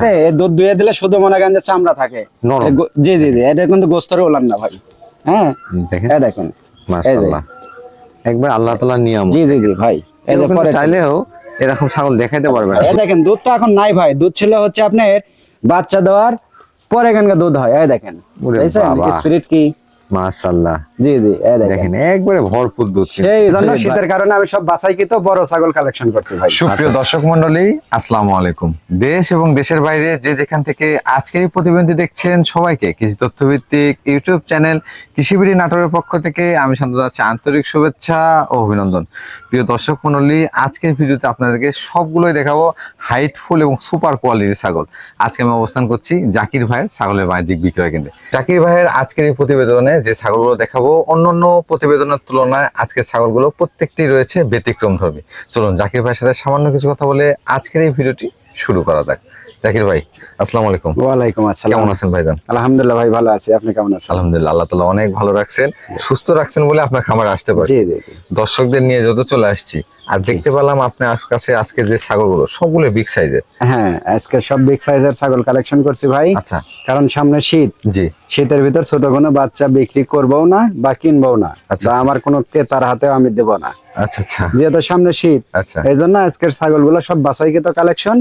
আছে, দুধ দুয়ে দিলে শুধু মনে করেন যে চামড়া থাকে। জি জি জি এটা কিন্তু গোস্তরে ওলান না ভাই। হ্যাঁ? দেখেন। এই দেখেন। মাশাআল্লাহ। একবার আল্লাহ তাআলার নিয়ম জি জি জি ভাই। এই চাইলেও এরকম ছাগল দেখাইতে পারবে না। এই দেখেন দুধ তো এখন নাই ভাই। দুধ ছিল হচ্ছে আপনার বাচ্চা দেওয়ার পরে এখানকার দুধ হয়। এই দেখেন। স্পিরিট কি? মাশাআল্লাহ। জি জি দেখেন। একবারে ভরপুর দুধ সেই জন্য শীতের কারণে আমি সব বড় ছাগল কালেকশন করছি ভাই। সুপ্রিয় দর্শক মন্ডলী আসসালামু আলাইকুম। দেশ এবং দেশের বাইরে যে যেখান থেকে আজকের এই প্রতিবেদনটি দেখছেন সবাইকে কৃষি তথ্যভিত্তিক ইউটিউব চ্যানেল কৃষিবিড়ি নাটোরের পক্ষ থেকে আমি শান্ত যাচ্ছি আন্তরিক শুভেচ্ছা ও অভিনন্দন। প্রিয় দর্শক মন্ডলী আজকের ভিডিওতে আপনাদেরকে সবগুলোই দেখাবো। হাইটফুল এবং সুপার কোয়ালিটির ছাগল। আজকে আমি অবস্থান করছি জাকির ভাইয়ের ছাগলের বাণিজ্যিক বিক্রয় কেন্দ্রে। জাকির ভাইয়ের আজকের এই প্রতিবেদনে যে ছাগলগুলো দেখাবো, অন্য অন্য প্রতিবেদনের তুলনায় আজকের ছাগলগুলো প্রত্যেকটি রয়েছে ব্যতিক্রম ধর্মী চলুন জাকির ভাইয়ের সাথে সামান্য কিছু কথা বলে আজকের এই ভিডিওটি শুরু করা যাক। জাকির ভাই আসসালামু আলাইকুম। ওয়ালাইকুম আসসালাম। কেমন আছেন ভাইজান? আলহামদুলিল্লাহ ভাই ভালো আছি। আপনি কেমন আছেন? আলহামদুলিল্লাহ আল্লাহ তালা অনেক ভালো রাখছেন সুস্থ রাখছেন বলে আপনার খামারে আসতে পারছি। জি জি জি। দর্শকদের নিয়ে যত চলে আসছি আর দেখতে পেলাম আপনার কাছে আজকে যে ছাগলগুলো সবগুলো বিগ সাইজের হ্যাঁ আজকে সব বিগ সাইজের ছাগল কালেকশন করছি ভাই। আচ্ছা। কারণ সামনে শীত। জি। শীতের ভিতর ছোট কোনো বাচ্চা বিক্রি করব না বা কিনবো না আচ্ছা। বা আমার কোনো ক্রেতার হাতেও আমি দেবো না। আচ্ছা আচ্ছা। যেহেতু সামনে শীত আচ্ছা। এই জন্য আজকের ছাগলগুলো সব বাছাইকৃত কালেকশন।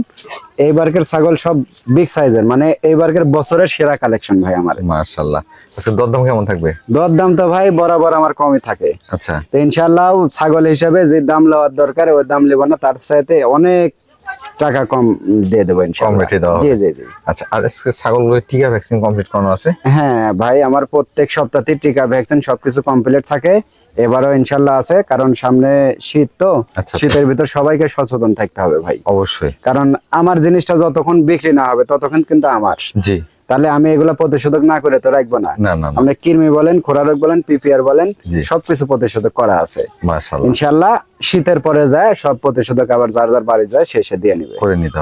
এইবারকের ছাগল সব বিগ সাইজের মানে এইবারকের বছরের সেরা কালেকশন ভাই আমার। মার্শাল্লাহ আচ্ছা দরদাম কেমন থাকবে? দরদাম তো ভাই বরাবর আমার কমই থাকে। আচ্ছা। তো ইনশাল্লাহ ছাগল হিসাবে যে দাম লওয়ার দরকার ওই দাম লিব না তার সাথে অনেক টাকা কম দিয়ে দেবো রেটে দেওয়া জি জি জি। আচ্ছা আর আজকে ছাগলগুলো টিকা ভ্যাকসিন কমপ্লিট করানো আছে? হ্যাঁ ভাই আমার প্রত্যেক সপ্তাহে টিকা ভ্যাকসিন সবকিছু কমপ্লিট থাকে। এবারও ইনশাল্লাহ আছে কারণ সামনে শীত তো। আচ্ছা। শীতের ভিতর সবাইকে সচেতন থাকতে হবে ভাই। অবশ্যই। কারণ আমার জিনিসটা যতক্ষণ বিক্রি না হবে ততক্ষণ কিন্তু আমার। জি। তাহলে আমি এগুলা প্রতিষেধক না করে তো রাখব না। আপনি কৃমি বলেন খোরা রোগ বলেন পিপিআর বলেন সবকিছু প্রতিষেধক করা আছে। ইনশাল্লাহ শীতের পরে যায় সব প্রতিষেধক আবার যার যার বাড়ি যায় শেষে দিয়ে নিবে।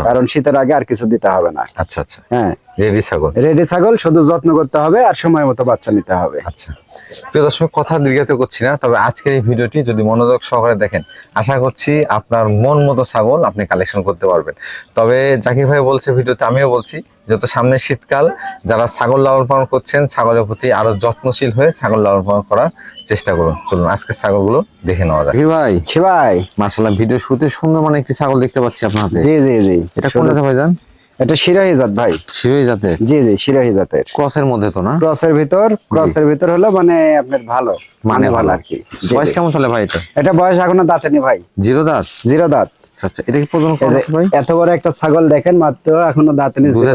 কারণ শীতের আগে আর কিছু দিতে হবে না। আচ্ছা আচ্ছা। হ্যাঁ। রেডি ছাগল। রেডি ছাগল শুধু যত্ন করতে হবে আর সময় মতো বাচ্চা নিতে হবে। আচ্ছা। প্রিয় দর্শক কথা দীর্ঘায়িত করছি না তবে আজকের এই ভিডিওটি যদি মনোযোগ সহকারে দেখেন আশা করছি আপনার মন মতো ছাগল আপনি কালেকশন করতে পারবেন। তবে জাকির ভাই বলছে ভিডিওতে আমিও বলছি যত সামনে শীতকাল যারা ছাগল লালন পালন করছেন ছাগলের প্রতি আরও যত্নশীল হয়ে ছাগল লালন পালন করার চেষ্টা করুন। চলুন আজকের ছাগলগুলো দেখে নেওয়া যাক। জাকির ভাই। ছি ভাই। মাশাআল্লাহ ভিডিও শুরুতে সুন্দর মানে একটি ছাগল দেখতে পাচ্ছি আপনার হাতে জি জি জি। এটা কোন ভাইজান? এটা শিরাহি জাত ভাই। শিরোই জাতের জি জি শিরাহি জাতের ক্রসের মধ্যে তো না? ক্রসের ভিতর ক্রসের ভিতর হলো মানে আপনার ভালো মানে ভালো। আর কি। বয়স কেমন চলে ভাই এটা? এটা বয়স এখনও দাঁতেনি ভাই। জিরো দাঁত? জিরো দাঁত। আচ্ছা আচ্ছা এটা কি প্রজনন করানো আছে ভাই? এত বড় একটা ছাগল দেখেন মাত্র এখনও দাঁত। নিচে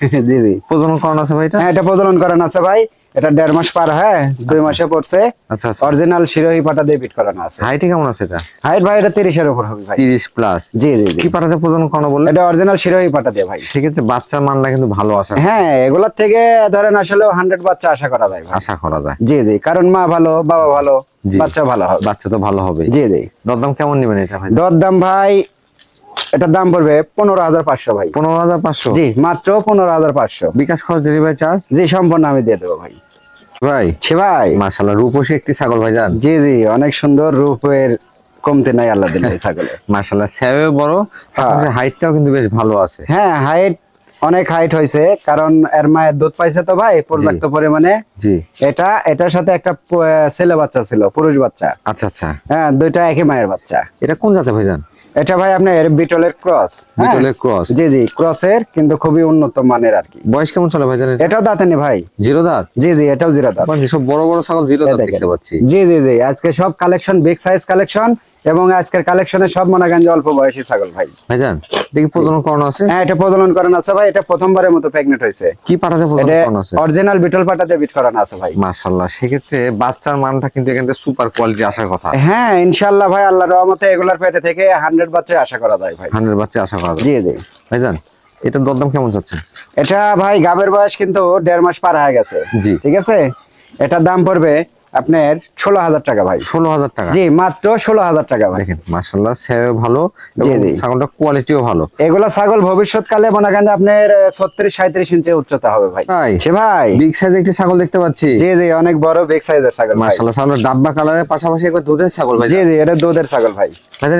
জি জি। প্রজনন করানো আছে ভাই এটা? হ্যাঁ এটা প্রজনন করানো আছে ভাই। এটা দেড় মাস পার হ্যাঁ দুই মাসে পড়ছে। আচ্ছা আচ্ছা। অরিজিনাল শিরোহি পাটা দিয়ে বিট করানো আছে। হাইটে কেমন আছে এটা? হাইট ভাই এটা তিরিশের উপর হবে ভাই। তিরিশ প্লাস জি জি কি পাঠাতে প্রজনন করানো বললে এটা অরিজিনাল শিরোহি পাটা দিয়ে ভাই। সেক্ষেত্রে বাচ্চার মানটা কিন্তু ভালো আশা হ্যাঁ এগুলোর থেকে ধরেন আসলে হান্ড্রেড বাচ্চা আশা করা যায় আশা করা যায়। জি জি কারণ মা ভালো বাবা ভালো বাচ্চা ভালো হবে। বাচ্চা তো ভালো হবে। জি জি। দরদাম কেমন নেবেন এটা ভাই? দর দাম ভাই এটার দাম পড়বে পনেরো হাজার পাঁচশো ভাই। পনেরো হাজার পাঁচশো? জি মাত্র পনেরো হাজার পাঁচশো। বিকাশ খরচ ডেলিভারি চার্জ জি সম্পূর্ণ আমি দিয়ে দেবো ভাই। ভাই ছি ভাই। মাশাল্লাহ রূপসী একটি ছাগল ভাই যান জি জি অনেক সুন্দর রূপের কমতে নাই আল্লাহ ছাগলে। মাশাল্লাহ স্যাবে বড় হাইটটাও কিন্তু বেশ ভালো আছে। হ্যাঁ হাইট অনেক হাইট হয়েছে কারণ এর মায়ের দুধ পাইছে তো ভাই পর্যাপ্ত পরিমাণে। জি। এটা এটার সাথে একটা ছেলে বাচ্চা ছিল পুরুষ বাচ্চা। আচ্ছা আচ্ছা। হ্যাঁ দুইটা একই মায়ের বাচ্চা। এটা কোন জাতে ভাই যান এটা ভাই আপনার বিটলের ক্রস বিটলের ক্রস জি জি ক্রসের কিন্তু খুবই উন্নত মানের আর কি। বয়স কেমন চলে ভাই জানেন? এটাও দাঁতে নেই ভাই। জিরো দাঁত? জি জি এটাও জিরো দাঁত। আবার সব বড় বড় ছাগল জিরো দাঁত দেখতে পাচ্ছি। জি জি জি আজকে সব কালেকশন বিগ সাইজ কালেকশন এবং আজকের কালেকশনে সব মনাগঞ্জ অল্প বয়সী ছাগল ভাই। ভাই যান দেখি প্রজনন করানো আছে? হ্যাঁ এটা প্রজনন করানো আছে ভাই এটা প্রথমবারের মতো প্রেগনেন্ট হয়েছে। কি পাঠাতে প্রজনন এটা করানো আছে? অরিজিনাল বিটল পাটাতে বিট করানো আছে ভাই। মাশাল্লাহ সেক্ষেত্রে বাচ্চার মানটা কিন্তু এখান থেকে সুপার কোয়ালিটি আসার কথা। হ্যাঁ ইনশাল্লাহ ভাই আল্লাহর রহমতে এগুলার পেটে থেকে হান্ড্রেড বাচ্চা আশা করা যায় ভাই। হান্ড্রেড বাচ্চা আশা করা যায়। জি জি। ভাই যান এটা দরদাম কেমন চাচ্ছেন এটা ভাই গাবের বয়স কিন্তু দেড় মাস পার হয়ে গেছে। জি। ঠিক আছে? এটার দাম পড়বে আপনার ষোলো হাজার টাকা ভাই। ষোলো হাজার টাকা। জি মাত্র ষোলো হাজার টাকা ভাই। দেখেন মাশাল্লাহ স্যাবে ভালো। ছাগলটা কোয়ালিটিও ভালো। এগুলা ছাগল ভবিষ্যৎকালে মনে করেন আপনার ছত্রিশ সাঁত্রিশ ইঞ্চি উচ্চতা হবে ভাই? ছি ভাই। বিগ সাইজ একটি ছাগল দেখতে পাচ্ছি। জি জি অনেক বড় বিগ সাইজের ছাগল ভাই। মাশাল্লাহ ছাগলের ডাব্বা কালারের পাশাপাশি একবার দুধের ছাগল ভাই। জি জি এটা দুধের ছাগল ভাই।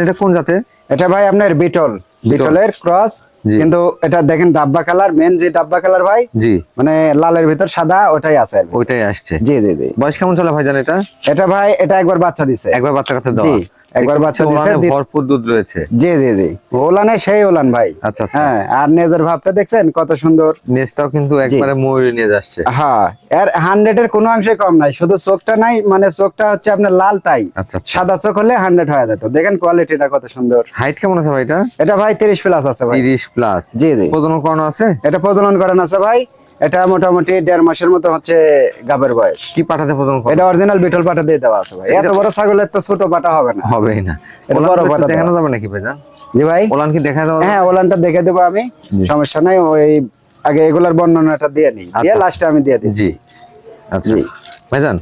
এটা কোন জাতের? এটা ভাই আপনার বিটল। বিটলের ক্রস। কিন্তু এটা দেখেন ডাব্বা কালার মেন যে ডাব্বা কালার ভাই জি। মানে লালের ভিতর সাদা ওটাই আছে ওইটাই আসছে। জি জি জি। বয়স কেমন চলে ভাই জান এটা? এটা ভাই এটা একবার বাচ্চা দিছে। একবার বাচ্চা কাছে দাও একবার বাচ্চা ভরপুর দুধ রয়েছে। জি জি জি। ওলানে সেই ওলান ভাই। আচ্ছা আচ্ছা। হ্যাঁ আর নেজের ভাবটা দেখছেন কত সুন্দর? নেজটাও কিন্তু একবারে ময়ূরী নিয়ে যাচ্ছে হ্যাঁ এর হান্ড্রেড এর কোনো অংশে কম নাই শুধু চোখটা নাই মানে চোখটা হচ্ছে আপনার লাল তাই। আচ্ছা আচ্ছা। সাদা চোখ হলে হান্ড্রেড হয়ে যেত। দেখেন কোয়ালিটিটা কত সুন্দর। হাইট কেমন আছে ভাইটা এটা? ভাই তিরিশ প্লাস আছে ভাই। তিরিশ প্লাস জি জি। প্রজনন করানো আছে? এটা প্রজনন করেন আছে ভাই। এটা মোটামুটি দেড় মাসের মতো হচ্ছে গাবের বয়স। কি পাঠাতে করানো এটা অরিজিনাল বিটল পাটা দিয়ে দেওয়া আছে ভাই। এত বড় ছাগলের তো ছোট পাটা হবে না। হবেই না। এটা বড় পাঠা দেখানো যাবে নাকি ভাইজান জি ভাই। ওলান কি দেখা যাবে? হ্যাঁ ওলানটা দেখে দেবো আমি। সমস্যা নাই ওই আগে এগুলার বর্ণনাটা দিয়ে নিই। দিয়ে আচ্ছা। লাস্টে আমি দিয়ে দিই। জি। আচ্ছা। ভাইজান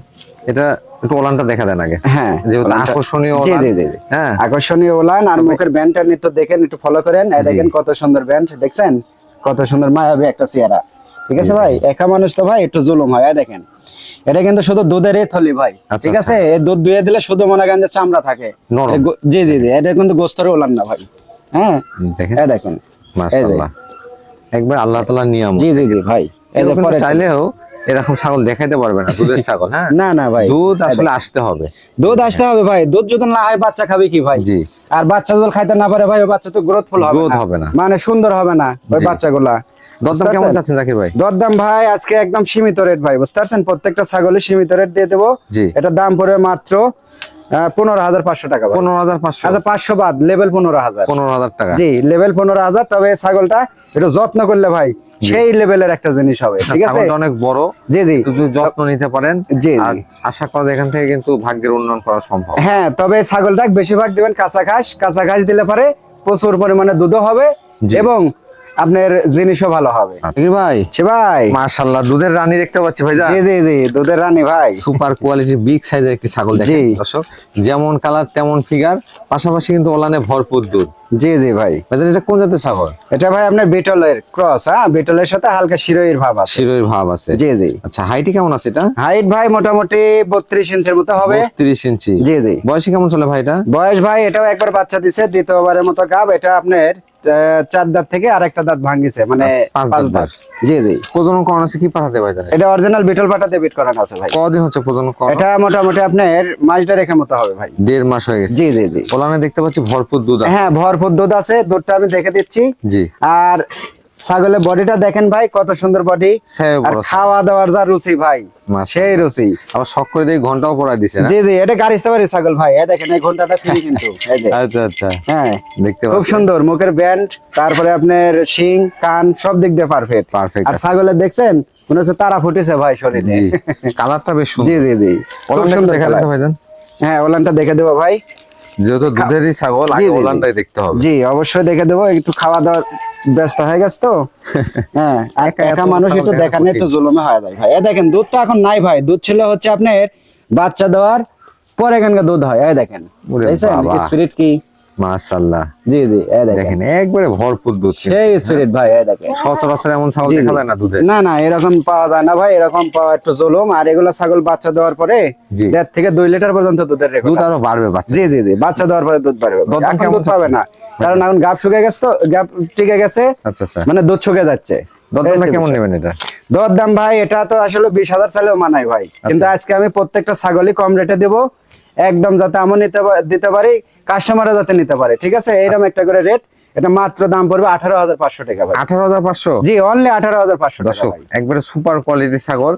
এটা একটু ওলানটা দেখা দেন আগে। হ্যাঁ যেহেতু আকর্ষণীয় জি জি জি জি। হ্যাঁ। আকর্ষণীয় ওলান আর মুখের ব্যান্ডটা একটু দেখেন একটু ফলো করেন। দেখেন কত সুন্দর ব্যান্ড দেখছেন? কত সুন্দর মায়াবী একটা চেহারা। ঠিক আছে ভাই? একা মানুষ তো ভাই একটু জুলুম হয় দেখেন। এটা কিন্তু শুধু দুধের থলি ভাই আচ্ছা, ঠিক আছে? দুধ দুয়ে দিলে শুধু মনে করেন যে চামড়া থাকে। জি জি জি এটা কিন্তু গোস্তরে ওলান না ভাই। হ্যাঁ? দেখেন। দেখেন। মাশাআল্লাহ। একবার আল্লাহ নিয়ম জি জি জি ভাই। এই পরে চাইলেও এরকম ছাগল দেখাইতে পারবে না দুধের ছাগল হ্যাঁ? না না ভাই। দুধ আসলে আসতে হবে। দুধ আসতে হবে ভাই। দুধ যদি না হয় বাচ্চা খাবে কি ভাই? জি। আর বাচ্চা যদি খাইতে না পারে ভাই বাচ্চা তো গ্রোথফুল হবে না। হবে না। মানে সুন্দর হবে না ওই। বাচ্চাগুলা। দরদাম কেমন? চাচ্ছেন জাকির ভাই? দরদাম ভাই আজকে একদম সীমিত রেট ভাই বুঝতে পারছেন? প্রত্যেকটা ছাগলের সীমিত রেট দিয়ে দেবো। জি। এটার দাম পড়বে মাত্র পনেরো হাজার পাঁচশো টাকা পনেরো হাজার পাঁচশো। আচ্ছা পাঁচশো বাদ লেভেল পনেরো হাজার। পনেরো হাজার টাকা। জি লেভেল পনেরো হাজার তবে ছাগলটা একটু যত্ন করলে ভাই সেই লেভেলের একটা জিনিস হবে ঠিক আছে? অনেক বড়। জি জি। যত্ন নিতে পারেন জি, আশা করা যায় এখান থেকে কিন্তু ভাগ্যের উন্নয়ন করা সম্ভব। হ্যাঁ তবে ছাগলটা বেশিরভাগ দিবেন কাঁচা ঘাস। কাঁচা ঘাস দিলে পারে প্রচুর পরিমাণে দুধও হবে। এবং আপনার জিনিসও ভালো হবে। জাকির ভাই? ছি ভাই। মাশাআল্লাহ দুধের রানী দেখতে পাচ্ছি ভাই জি জি জি দুধের রানী ভাই। সুপার কোয়ালিটি বিগ সাইজের একটি ছাগল দেখেন দর্শক। যেমন কালার তেমন ফিগার পাশাপাশি কিন্তু ওলানে ভরপুর দুধ। জি জি ভাই। ভাইজান এটা কোন জাতের ছাগল? এটা ভাই আপনার বিটলের ক্রস হ্যাঁ? বিটলের সাথে হালকা শিরোইর ভাব আছে। শিরোর ভাব আছে। জি জি। আচ্ছা হাইটে কেমন আছে এটা? হাইট ভাই মোটামুটি বত্রিশ ইঞ্চের মতো হবে। তিরিশ ইঞ্চি। জি জি। বয়স কেমন চলে ভাই এটা? বয়স ভাই এটাও একবার বাচ্চা দিছে দ্বিতীয়বারের মতো গাব। এটা আপনার চার দাঁত থেকে আর একটা দাঁত ভাঙিছে মানে পাঁচ পাঁচ দাঁত। জি জি প্রজনন করানো আছে কি পাঠাতে ভাই এটা অরিজিনাল বিটল পাঠাতে বিট করানো আছে ভাই। কদিন হচ্ছে প্রজনন করানো? এটা মোটামুটি আপনার মাস রেখে মতো হবে ভাই। দেড় মাস হয়ে গেছে? জি জি জি। ওলানে দেখতে পাচ্ছি ভরপুর দুধ আছে। হ্যাঁ ভরপুর দুধ আছে দুধটা আমি দেখে দিচ্ছি। জি। আর ছাগলের বডিটা দেখেন ভাই কত সুন্দর বডি। আর খাওয়া দাওয়ার যা রুচি ভাই সেই রুচি। আবার শখ করে দিয়ে ঘন্টাও পড়াই দিছে জি জি এটা গাড়ি পারি ছাগল ভাই। এই দেখেন এই ঘন্টাটা ফ্রি কিন্তু। এই যে। আচ্ছা আচ্ছা। হ্যাঁ। দেখতে খুব সুন্দর মুখের ব্যান্ড তারপরে আপনার শিং কান সব দিক দিয়ে পারফেক্ট পারফেক্ট আর ছাগলের দেখছেন মনে হচ্ছে তারা ফুটেছে ভাই শরীরে। কালারটা বেশ জি সুন্দর। জি জি খুব ওলানটা সুন্দর দেখা। দিতে ভাইজান। হ্যাঁ ওলানটা দেখে দেবো ভাই। যেহেতু দুধেরই ছাগল জি, আগে জি, জি। ওলানটাই দেখতে হবে। জি অবশ্যই দেখে দেবো একটু খাওয়া দাওয়া ব্যস্ত হয়ে গেছে তো? হ্যাঁ একা মানুষ একটু দেখা দেখানো। একটু জুলুমে হয়ে যায়। ভাই এ দেখেন দুধ তো এখন নাই ভাই। দুধ ছিল হচ্ছে আপনার বাচ্চা দেওয়ার পরে এখানকার দুধ হয়? দেখেন স্পিরিট কি? মাশাআল্লাহ। জি জি দেখেন। একবারে ভরপুর দুধ সেই স্পিরিট ভাই দেখেন। সচরাচর এমন ছাগল দেখা যায় না দুধে? না না এরকম পাওয়া যায় না ভাই এরকম পাওয়া একটু জুলুম। আর এগুলা ছাগল বাচ্চা দেওয়ার পরে দেড় থেকে দুই লিটার পর্যন্ত দুধের রেকর্ড দুধ আরও বাড়বে বাচ্চা। জি জি জি বাচ্চা দেওয়ার পরে দুধ বাড়বে। এখন দুধ পাবে না। কারণ এখন গাপ শুকিয়ে গেছে তো গাপ টিকে গেছে আচ্ছা আচ্ছা। মানে দুধ শুকে যাচ্ছে। দরদামটা কেমন নেবেন এটা? দর দাম ভাই এটা তো আসলে বিশ হাজার চালেও মানাই ভাই। আচ্ছা। কিন্তু আজকে আমি প্রত্যেকটা ছাগলই কম রেটে দেবো। একদম যাতে আমি নিতে দিতে পারি কাস্টমাররা যাতে নিতে পারে ঠিক আছে? এইরকম আচ্ছা। একটা করে রেট এটা মাত্র দাম পড়বে আঠারো হাজার পাঁচশো টাকা আঠারো হাজার পাঁচশো? জি অনলি আঠারো হাজার পাঁচশো দর্শক একবারে সুপার কোয়ালিটির ছাগল।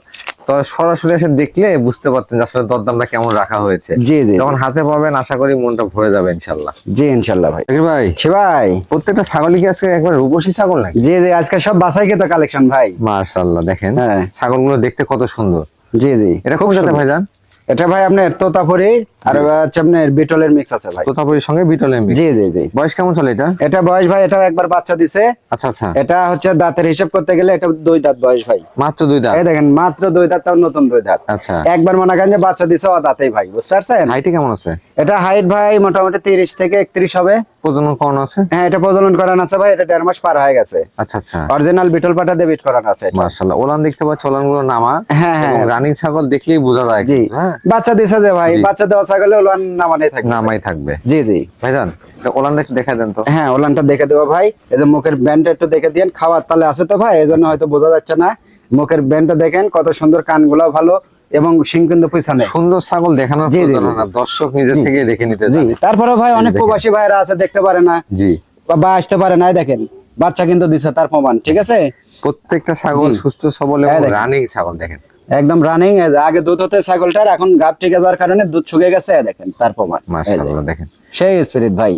তো সরাসরি এসে দেখলে বুঝতে পারতেন আসলে দরদামটা কেমন রাখা হয়েছে। জি জি। যখন হাতে পাবেন আশা করি মনটা ভরে যাবে ইনশাল্লাহ। জি ইনশাল্লাহ ভাই। ভাই ছি ভাই। প্রত্যেকটা ছাগলই কি আজকে একবার রূপসী ছাগল নাকি? জি জি আজকে সব বাসাই খেতে কালেকশন ভাই। মাশাআল্লাহ দেখেন। হ্যাঁ। ছাগলগুলো দেখতে কত সুন্দর। জি জি। এটা কোন জাতে ভাইজান? এটা ভাই আপনার তোতাপুরি আর হচ্ছে আপনার বিটলের মিক্স আছে ভাই। তোতাপুরির সঙ্গে বিটলের mix। জি জি জি। বয়স কেমন চলে এটা? এটা বয়স ভাই এটা একবার বাচ্চা দিছে। আচ্ছা আচ্ছা। এটা হচ্ছে দাঁতের হিসাব করতে গেলে এটা দুই দাঁত বয়স ভাই। মাত্র দুই দাঁত? এই দেখেন মাত্র দুই দাঁত তাও নতুন দুই দাঁত। আচ্ছা। একবার মনে করেন যে বাচ্চা দিছে ও দাঁতেই ভাই বুঝতে পারছেন? হাইটে কেমন আছে? এটা হাইট ভাই মোটামুটি তিরিশ থেকে একত্রিশ হবে। প্রজনন করানো আছে? হ্যাঁ এটা প্রজনন করান আছে ভাই এটা দেড় মাস পার হয়ে গেছে। আচ্ছা আচ্ছা। অরিজিনাল বিটল পাটা দিয়ে বিট করান আছে মাশাআল্লাহ। ওলান দেখতে পাচ্ছি ওলানগুলো নামা। হ্যাঁ হ্যাঁ। রানিং ছাগল দেখলেই বোঝা যায়। জি। হ্যাঁ। বাচ্চা দিছে যে ভাই বাচ্চা দেওয়া ওলান থাকবে। নামাই থাকবে। জি জি। ভাইজান এটা ওলানটা একটু দেখা দেন তো। হ্যাঁ ওলানটা দেখে দেবো ভাই। এই যে মুখের ব্যান্ডটা একটু দেখে দিন খাওয়ার তালে আছে তো ভাই? এই জন্য হয়তো বোঝা যাচ্ছে না। মুখের ব্যান্ডটা দেখেন কত সুন্দর কানগুলো ভালো এবং সিং কিন্তু পিছনে। সুন্দর ছাগল দেখানোর জি, জি, প্রয়োজন না। দর্শক নিজে থেকে দেখে নিতে জি তারপরে ভাই অনেক প্রবাসী ভাইরা আছে দেখতে পারে না। জি। বা- বা আসতে পারে না দেখেন। বাচ্চা কিন্তু দিছে তার প্রমাণ ঠিক আছে? প্রত্যেকটা ছাগল সুস্থ সবল হ্যাঁ, এবং রানিং ছাগল দেখেন। একদম রানিং আগে দুধ হতে ছাগলটার এখন গাপ টিকে যাওয়ার কারণে দুধ শুকিয়ে গেছে দেখেন তার প্রমাণ। মাশাআল্লাহ দেখেন। সেই স্পিরিট ভাই।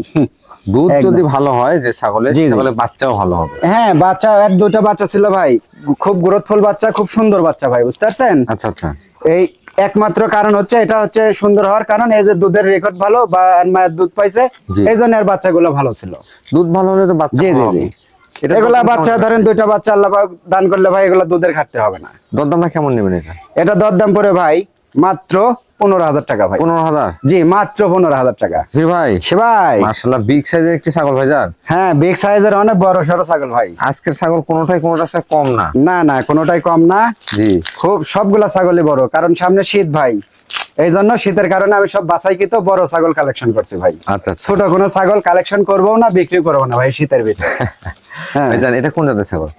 দুধ যদি ভালো হয় যে ছাগলের। তাহলে বাচ্চাও ভালো হবে। হ্যাঁ বাচ্চা আর দুটো বাচ্চা ছিল ভাই। খুব গ্রোথফুল বাচ্চা খুব সুন্দর বাচ্চা ভাই বুঝতে পারছেন আচ্ছা আচ্ছা। এই একমাত্র কারণ হচ্ছে এটা হচ্ছে সুন্দর হওয়ার কারণ এই যে দুধের রেকর্ড ভালো বা মায়ের দুধ পাইছে এই জন্য আর বাচ্চাগুলো ভালো ছিল। দুধ ভালো হলে তো বাচ্চা জি জি। এগুলা বাচ্চা ধরেন দুইটা বাচ্চা আল্লাহ দান করলে ভাই এগুলা দুধের ঘাটতে হবে না। দরদামটা কেমন নেবেন এটা? এটা দরদাম পড়ে ভাই মাত্র পনেরো হাজার টাকা ভাই। পনেরো হাজার? জি মাত্র পনেরো হাজার টাকা। জি ভাই। সে ভাই। মার্শাল্লাহ বিগ সাইজের একটি ছাগল ভাইজান হ্যাঁ বিগ সাইজের অনেক বড় সড়ো ছাগল ভাই। আজকের ছাগল কোনোটাই কোনোটা কম না। না না কোনোটাই কম না। জি। খুব সবগুলা ছাগলই বড় কারণ সামনে শীত ভাই। এই জন্য শীতের কারণে আমি সব বাছাই বাছাইকৃত বড় ছাগল কালেকশন করছি ভাই। আচ্ছা আচ্ছা। ছোট কোনো ছাগল কালেকশন করব না বিক্রি করব না ভাই শীতের ভিতরে। ভাইজান এটা কোন জাতের ছাগল?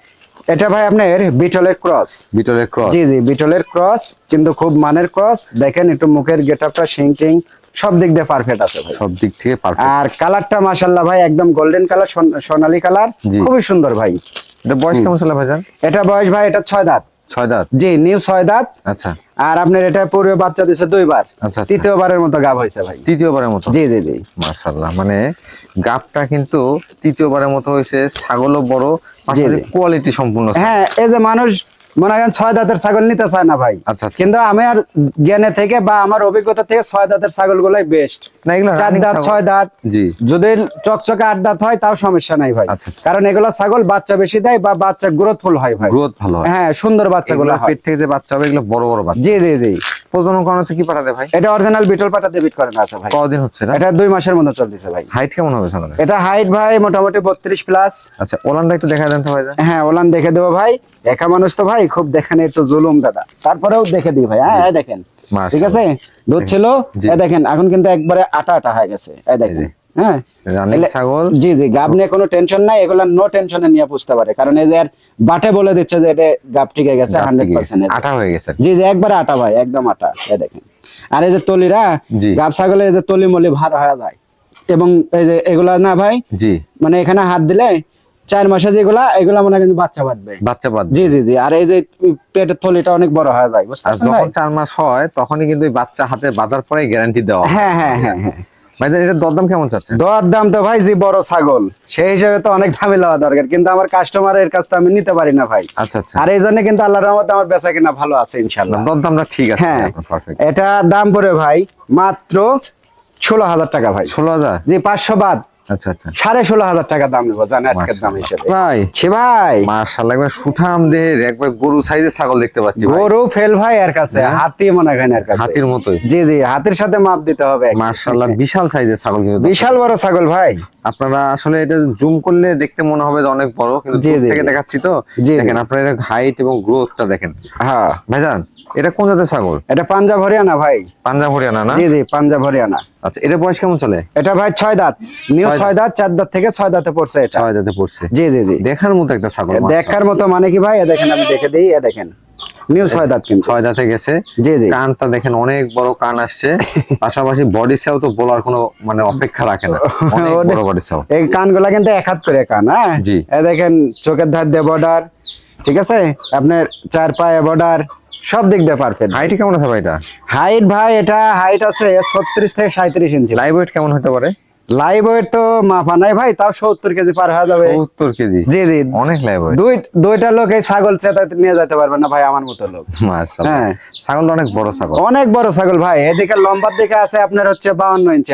এটা ভাই আপনার বিটলের ক্রস। বিটলের ক্রস? জি জি বিটলের ক্রস কিন্তু খুব মানের ক্রস। দেখেন একটু মুখের গেট আপটা টিং সব দিক দিয়ে পারফেক্ট আছে ভাই। সব দিক থেকে পারফেক্ট আর কালারটা মাশাআল্লাহ ভাই একদম গোল্ডেন কালার সোনালী কালার। খুবই সুন্দর ভাই। এটা বয়স কেমন ছিল ভাইজান? এটা বয়স ভাই এটা ছয় দাঁত। ছয় দাঁত? জি নিউ ছয় দাঁত। আচ্ছা। আর আপনার এটা পূর্বে বাচ্চা দুইবার। আচ্ছা, আচ্ছা। তৃতীয়বারের মতো গাব হয়েছে ভাই। তৃতীয়বারের মতো? জি জি জি। মার্শাল্লাহ মানে গাবটা কিন্তু তৃতীয়বারের মতো হয়েছে ছাগলও বড় কোয়ালিটি সম্পূর্ণ হ্যাঁ এই যে মানুষ মনে করেন ছয় দাঁতের ছাগল নিতে চায় না ভাই। আচ্ছা, আচ্ছা। কিন্তু আমি আর জ্ঞানে থেকে বা আমার অভিজ্ঞতা থেকে ছয় দাঁতের ছাগল গুলাই বেস্ট চার দাঁত ছয় দাঁত জি। যদি চকচকে আট দাঁত হয় তাও সমস্যা নাই ভাই। আচ্ছা। কারণ এগুলা ছাগল বাচ্চা বেশি দেয় বা বাচ্চা গ্রোথফুল হয় ভাই। গ্রোথ ভালো হ্যাঁ। সুন্দর বাচ্চা গুলো পেট থেকে যে বাচ্চা হবে এগুলো বড় বড় বাচ্চা। জি জি জি। প্রজনন করানো হচ্ছে কি পাঠাতে ভাই? এটা অরিজিনাল বিটল পাটাতে বিট করে আছে ভাই। কদিন হচ্ছে এটা দুই মাসের মতো চলতেছে ভাই। হাইট কেমন হবে ছাগলের এটা হাইট ভাই মোটামুটি বত্রিশ প্লাস আচ্ছা ওলানটা একটু দেখা দেন তো ভাইজান। হ্যাঁ ওলান দেখে দেবো ভাই। একা মানুষ তো ভাই খুব দেখেন একটু জুলুম দাদা। তারপরেও দেখে দিই ভাই। হ্যাঁ দেখেন। ঠিক আছে? দুধ ছিল। দেখেন এখন কিন্তু একবারে আটা আটা হয়ে গেছে। দেখেন। হ্যাঁ? ছাগল? জি জি গাব নিয়ে কোনো টেনশন নাই এগুলা নো টেনশনে নিয়ে পুষতে পারে। কারণ এই যে আর বাটে বলে দিচ্ছে যে এটা গাব টিকে গেছে হান্ড্রেড পার্সেন্ট আটা হয়ে গেছে। জি জি একবারে আটা ভাই একদম আটা দেখেন। আর এই যে তলিরা গাব ছাগলের এই যে তলি মলি ভার হয়ে যায়। এবং এই যে এগুলা না ভাই জি। মানে এখানে হাত দিলে চার মাসে যেগুলা এগুলা মনে কিন্তু বাচ্চা বাঁধবে। বাচ্চা বাদ জি জি জি আর এই যে পেটের থলিটা অনেক বড় হয়ে যায় বুঝতে যখন চার মাস হয় তখনই কিন্তু বাচ্চা হাতে বাঁধার পরে গ্যারান্টি দেওয়া হ্যাঁ হ্যাঁ হ্যাঁ হ্যাঁ। ভাইজান এটা দরদাম কেমন চাচ্ছেন? দর তো ভাই জি বড় ছাগল। সেই হিসেবে তো অনেক দামি লওয়া দরকার কিন্তু আমার কাস্টমারের কাছ তো আমি নিতে পারি না ভাই। আচ্ছা আচ্ছা। আর এই জন্য কিন্তু আল্লাহর রহমতে আমার বেচা কিনা ভালো আছে দরদামটা ঠিক আছে হ্যাঁ এটা দাম পড়ে ভাই মাত্র ষোলো হাজার টাকা ভাই। ষোলো হাজার? জি পাঁচশো বাদ। আচ্ছা আচ্ছা। সাড়ে ষোলো হাজার টাকা দাম নেব জানে আজকের দাম হিসেবে। ভাই ছি ভাই। মার্শাল্লাহ একবার সুঠাম দেহের একবার গরু সাইজের ছাগল দেখতে পাচ্ছি গরু ফেল ভাই এর কাছে হ্যাঁ? হাতি মনে হয় এর কাছে। হাতির মতোই। জি জি হাতির সাথে মাপ দিতে হবে। মার্শাল্লাহ বিশাল সাইজের ছাগল কিন্তু বিশাল বড় ছাগল ভাই। আপনারা আসলে এটা জুম করলে দেখতে মনে হবে যে অনেক বড় কিন্তু জি, দূর থেকে দেখাচ্ছি তো। দেখেন আপনারা হাইট এবং গ্রোথটা দেখেন। হ্যাঁ। ভাইজান এটা কোন জাতের ছাগল? এটা পাঞ্জাব হরিয়ানা ভাই। পাঞ্জাব হরিয়ানা না? জি জি পাঞ্জাব হরিয়ানা। আচ্ছা এটা বয়স কেমন চলে? এটা ভাই ছয় দাঁত। নিউ ছয় দাঁত। চার দাঁত থেকে ছয় দাঁতে পড়ছে এটা। ছয় জাতে পড়ছে। জি জি জি। দেখার মতো একটা ছাগল দেখার মতো মানে কি ভাই? এ দেখেন আমি দেখে দিই এ দেখেন। নিউ ছয় দাঁত কিন্তু। ছয় দাঁতে গেছে। জি জি। কানটা দেখেন অনেক বড় কান আসছে। পাশাপাশি বডি সেও তো বলার কোনো মানে অপেক্ষা রাখে না। অনেক বড় বডি সেও এই কানগুলা কিন্তু এক হাত করে কান হ্যাঁ? জি। এ দেখেন চোখের ধার দিয়ে বর্ডার ঠিক আছে? আপনার চার পায়ে বর্ডার সব দিক দিয়ে পারফেক্ট হাইট কেমন আছে ভাই এটা হাইট ভাই এটা হাইট আছে ছত্রিশ থেকে সাঁত্রিশ ইঞ্চি লাইভ ওয়েট কেমন হতে পারে? লাইভ ওয়েট তো মাপা নাই ভাই তাও সত্তর কেজি পার হয়ে যাবে। সত্তর কেজি? জি জি। অনেক লাইভ ওয়েট দুই দুইটা লোক এই ছাগল চেতাতে নিয়ে যেতে পারবে না ভাই আমার মতো লোক। মাশাআল্লাহ। হ্যাঁ। ছাগলটা অনেক বড় ছাগল। অনেক বড় ছাগল ভাই এদিকে লম্বার দিকে আছে আপনার হচ্ছে বাউন্ন ইঞ্চি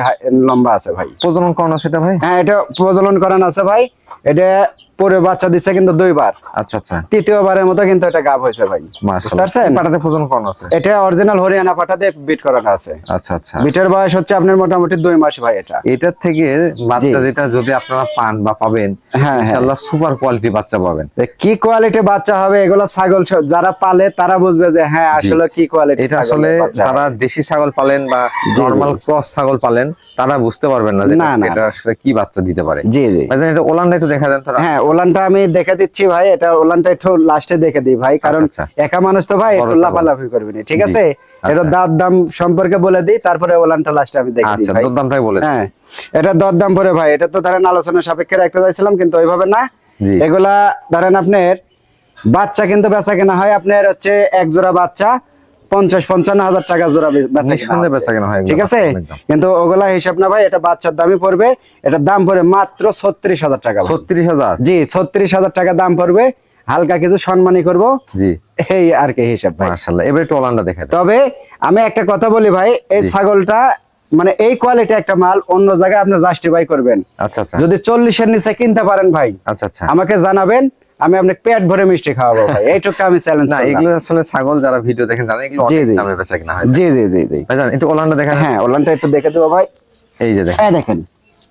লম্বা আছে ভাই। প্রজনন করানো সেটা ভাই? হ্যাঁ এটা প্রজনন করানো আছে ভাই। এটা পরে বাচ্চা দিচ্ছে কিন্তু দুইবার। আচ্ছা আচ্ছা। তৃতীয়বারের মতো কিন্তু এটা গাব হয়েছে ভাই। বুঝতে পাটাতে প্রজনন করানো আছে। এটা অরিজিনাল হরিয়ানা দিয়ে বিট করানো আছে। আচ্ছা আচ্ছা। বিটের বয়স হচ্ছে আপনার মোটামুটি দুই মাস ভাই এটা। এটার থেকে বাচ্চা যেটা যদি আপনারা পান বা পাবেন হ্যাঁ। ইনশাআল্লাহ সুপার কোয়ালিটি বাচ্চা পাবেন। কি কোয়ালিটি বাচ্চা হবে এগুলো ছাগল যারা পালে তারা বুঝবে যে হ্যাঁ আসলে কি কোয়ালিটি এটা আসলে যারা দেশি ছাগল পালেন বা নরমাল ক্রস ছাগল পালেন তারা বুঝতে পারবেন না যে। এটা আসলে কি বাচ্চা দিতে পারে। জি জি। ভাইজান এটা ওলানটা একটু দেখা দেন তোরা হ্যাঁ ওলানটা আমি দেখে দিচ্ছি ভাই এটা ওলানটা একটু লাস্টে দেখে দিই ভাই কারণ আচ্ছা, একা মানুষ তো ভাই একটু লাফালাফি করবি না ঠিক আছে? এটা আচ্ছা। দাঁত দাম সম্পর্কে বলে দিই তারপরে ওলানটা লাস্টে আমি দেখে দিই আচ্ছা ভাই। দরদামটাই বলে। হ্যাঁ এটা দর দাম পরে ভাই এটা তো ধরেন আলোচনা সাপেক্ষে রাখতে চাইছিলাম কিন্তু ওইভাবে না। এগুলা ধরেন আপনার বাচ্চা কিন্তু বেচা কেনা হয় আপনার হচ্ছে এক জোড়া বাচ্চা পঞ্চাশ পঞ্চান্ন হাজার টাকা জোড়া বেচা কেনা হয়। ঠিক আছে? কিন্তু ওগুলা হিসাব না ভাই এটা বাচ্চার দামই পড়বে। এটার দাম পড়বে মাত্র ছত্রিশ হাজার টাকা ছত্রিশ হাজার? জি ছত্রিশ হাজার টাকা দাম পড়বে। হালকা কিছু সম্মানী করব। জি। এই আর কি হিসাব ভাই। মাশাআল্লাহ এবার দেখা তবে আমি একটা কথা বলি ভাই এই ছাগলটা মানে এই কোয়ালিটি একটা মাল অন্য জায়গায় আপনি জাস্টিফাই করবেন। আচ্ছা আচ্ছা। যদি চল্লিশের নিচে কিনতে পারেন ভাই আচ্ছা আচ্ছা। আমাকে জানাবেন আমি আপনাকে পেট ভরে মিষ্টি খাওয়াবো ভাই। এইটুকু আমি চ্যালেঞ্জ না এগুলো আসলে ছাগল যারা ভিডিও দেখেন জানেন এগুলো অনেক। দামে বেচা কিনা হয়। জি জি জি জি। ভাই জান একটু ওলানটা দেখেন। হ্যাঁ ওলানটা একটু দেখে দেবো ভাই। এই যে দেখেন। দেখেন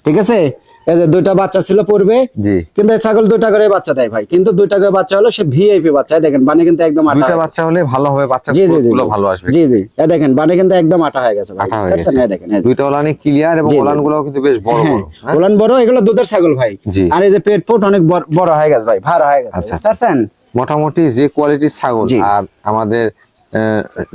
ঠিক আছে? এই যে দুইটা বাচ্চা ছিল পূর্বে কিন্তু এই ছাগল দুইটা করে বাচ্চা দেয় ভাই। কিন্তু দুইটা করে বাচ্চা হলো সে ভিআইপি বাচ্চা দেখেন বানে কিন্তু একদম আটা দুইটা বাচ্চা হলে ভালো হবে বাচ্চা গুলো ভালো আসবে। জি জি। এই দেখেন বানে কিন্তু একদম আটা হয়ে গেছে ভাই। এই দেখেন দুইটা ওলানি ক্লিয়ার এবং। ওলানগুলো কিন্তু বেশ বড় হ্যাঁ, বড় হ্যাঁ? ওলান বড় এগুলো দুধের ছাগল ভাই। আর এই যে পেট ফুট অনেক বড়- হয়ে গেছে ভাই ভার হয়ে গেছে আচ্ছা, বুঝতে পারছেন মোটামুটি যে কোয়ালিটির ছাগল আর আমাদের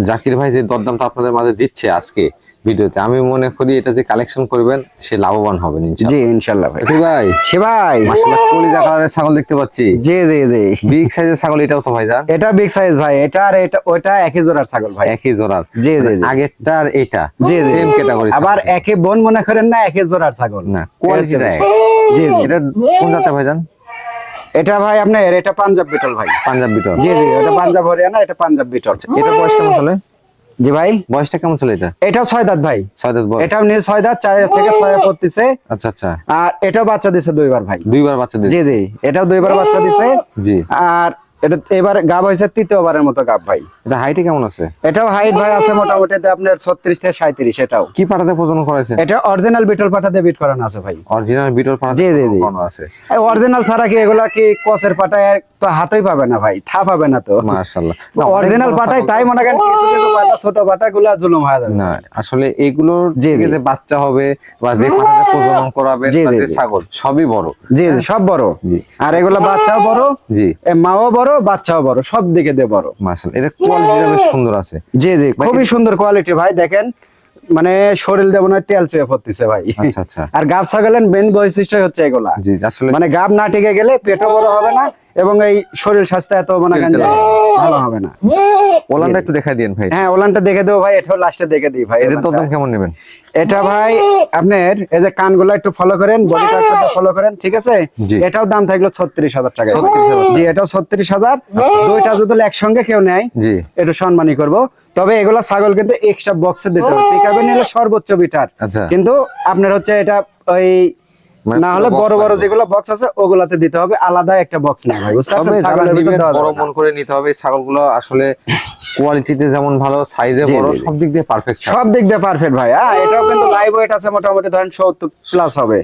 জাকির ভাই যে দরদামটা আপনাদের মাঝে দিচ্ছে আজকে ভিডিওতে। আমি মনে করি এটা যে কালেকশন করবেন সে লাভবান হবেন জি ইনশাল্লাহ ভাই। ভাই ছি ভাই। মাশাআল্লাহ কলিজা কালারের ছাগল দেখতে পাচ্ছি। জি জি জি। বিগ সাইজের ছাগল এটাও তো ভাই ভাইজান। এটা বিগ সাইজ ভাই এটা আর এটা ওইটা একই জোড়ার ছাগল ভাই। একই জোড়ার। জি, জি, মানে আগেরটা আর এটা জি জি। সেম ক্যাটাগরি আবার একই বোন মনে করেন না একই জোড়ার ছাগল। না কোয়ালিটিটা জি এটা কোন জাতের ভাই ভাইজান? এটা ভাই আপনার এটা পাঞ্জাব বিটল ভাই। পাঞ্জাব বিটল জি জি এটা পাঞ্জাব হরিয়ানা এটা পাঞ্জাব বিটল এটা বয়স কেমন চলে? জি ভাই। বয়সটা কেমন চলে এটা? এটাও ছয় দাঁত ভাই। ছয় দাঁত বয়স। এটাও নিয়ে ছয় দাঁত চার থেকে ছয় করতেছে আচ্ছা আচ্ছা। আর এটাও বাচ্চা দিছে দুইবার ভাই। দুইবার বাচ্চা দিছে? জি জি। এটাও দুইবার বাচ্চা দিছে। জি। আর এটা এবার গাব হয়েছে তৃতীয়বারের মতো গাব ভাই। এটা হাইটে কেমন আছে? এটাও হাইট ভাই আছে মোটামুটি আপনার ছত্রিশ থেকে সাঁত্রিশ এটাও। কি পাটাতে প্রজনন করেছে এটা অরিজিনাল বিটল পাঠাতে বিট করানো আছে ভাই। অরিজিনাল বিটল পাটাতে জি, জি, জি। আছে। অরিজিনাল ছাড়া কি এগুলা কি কচের পাটায় আর তো হাতই পাবে না ভাই থা পাবে না তো। মাশাআল্লাহ। অরিজিনাল পাটায় তাই মনে করেন কিছু কিছু পাটা ছোট পাটা জুলুম হয়ে যাবে। না আসলে এগুলোর যে বাচ্চা হবে বা যে পাটাতে প্রজনন করাবেন জি, বা জি, যে জি। ছাগল সবই বড়। জি জি সব বড়। জি। আর এগুলা বাচ্চাও বড় জি। এ মাও বড় বাচ্চাও বড় সব দিকে দিয়ে বড়। মাশাআল্লাহ এটা কোয়ালিটি বেশ সুন্দর আছে। জি জি খুবই সুন্দর কোয়ালিটি ভাই দেখেন মানে শরীর দেব না তেল চেয়ে পড়তেছে ভাই। আচ্ছা আচ্ছা। আর গাব ছাগলের মেন বৈশিষ্ট্য হচ্ছে এগুলা। জি আসলে মানে গাব না টিকে গেলে পেটও বড় হবে না এবং এই শরীর স্বাস্থ্য এত মানে ভালো হবে না। ওলানটা একটু দেখাই দিন ভাই। হ্যাঁ ওলানটা দেখে দেবো ভাই এটাও লাস্টে দেখে দিই ভাই ওলানটা। দরদাম কেমন নেবেন? এটা ভাই আপনার এই যে কানগুলো একটু ফলো করেন বডি টাক্সারটা ফলো করেন ঠিক আছে? এটাও দাম থাকল ছত্রিশ হাজার টাকা। 36,000 জি এটাও ছত্রিশ হাজার। দুইটা যদি একসঙ্গে কেউ নেয় জি। এটা সম্মানই করব। তবে এগুলা ছাগল কিন্তু এক্সট্রা বক্সে দিতে হবে। পিকআপে নিলে সর্বোচ্চ বিটার আচ্ছা। কিন্তু আপনার হচ্ছে এটা ওই না হলে বড় বড় যেগুলো বক্স আছে ওগুলাতে দিতে হবে আলাদা একটা বক্স না ভাই বুঝতে পারছেন? ছাগলের ভিতর নিবেন বড় মন করে নিতে হবে ছাগলগুলো আসলে কোয়ালিটিতে যেমন ভালো সাইজে বড়। সব দিক দিয়ে পারফেক্ট সব দিক দিয়ে পারফেক্ট ভাই। হ্যাঁ এটাও কিন্তু লাইভ ওয়েট আছে মোটামুটি ধরেন সত্তর প্লাস হবে।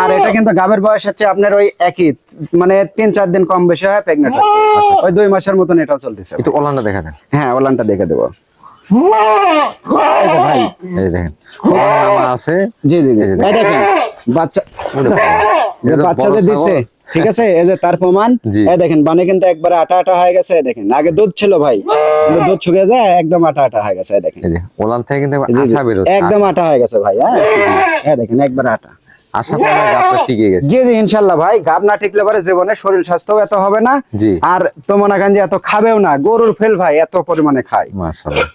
আর এটা কিন্তু গাবের বয়স হচ্ছে আপনার ওই একই মানে তিন চার দিন কম বেশি হয় প্রেগনেন্ট আছে আচ্ছা, ওই দুই মাসের মতন এটাও চলতেছে। একটু ওলানটা দেখা দেন। হ্যাঁ ওলানটা দেখে দেবো। এই যে ভাই এই দেখেন। ওলান আছে। জি জি জি। এই যে এই দেখেন বাচ্চা যে বাচ্চা যে ছাগল। ঠিক আছে? এই যে তার প্রমাণ। এই দেখেন বানে কিন্তু একবারে আটা আটা হয়ে গেছে দেখেন। আগে দুধ ছিল ভাই কিন্তু দুধ শুকিয়ে যায় একদম আটা আটা হয়ে গেছে দেখেন। যে ওলান থেকে কিন্তু জি, জি। আশা একদম আটা হয়ে গেছে ভাই হ্যাঁ? এই দেখেন একবার আটা। আশা করা গাবটা টিকে গেছে। জি জি ইনশাল্লাহ ভাই গাব না টিকলে পরে জীবনে শরীর স্বাস্থ্য এত হবে না। জি। আর তো মনে করেন যে এত খাবেও না গরুর ফেল ভাই এত পরিমাণে খায়। মাশাআল্লাহ।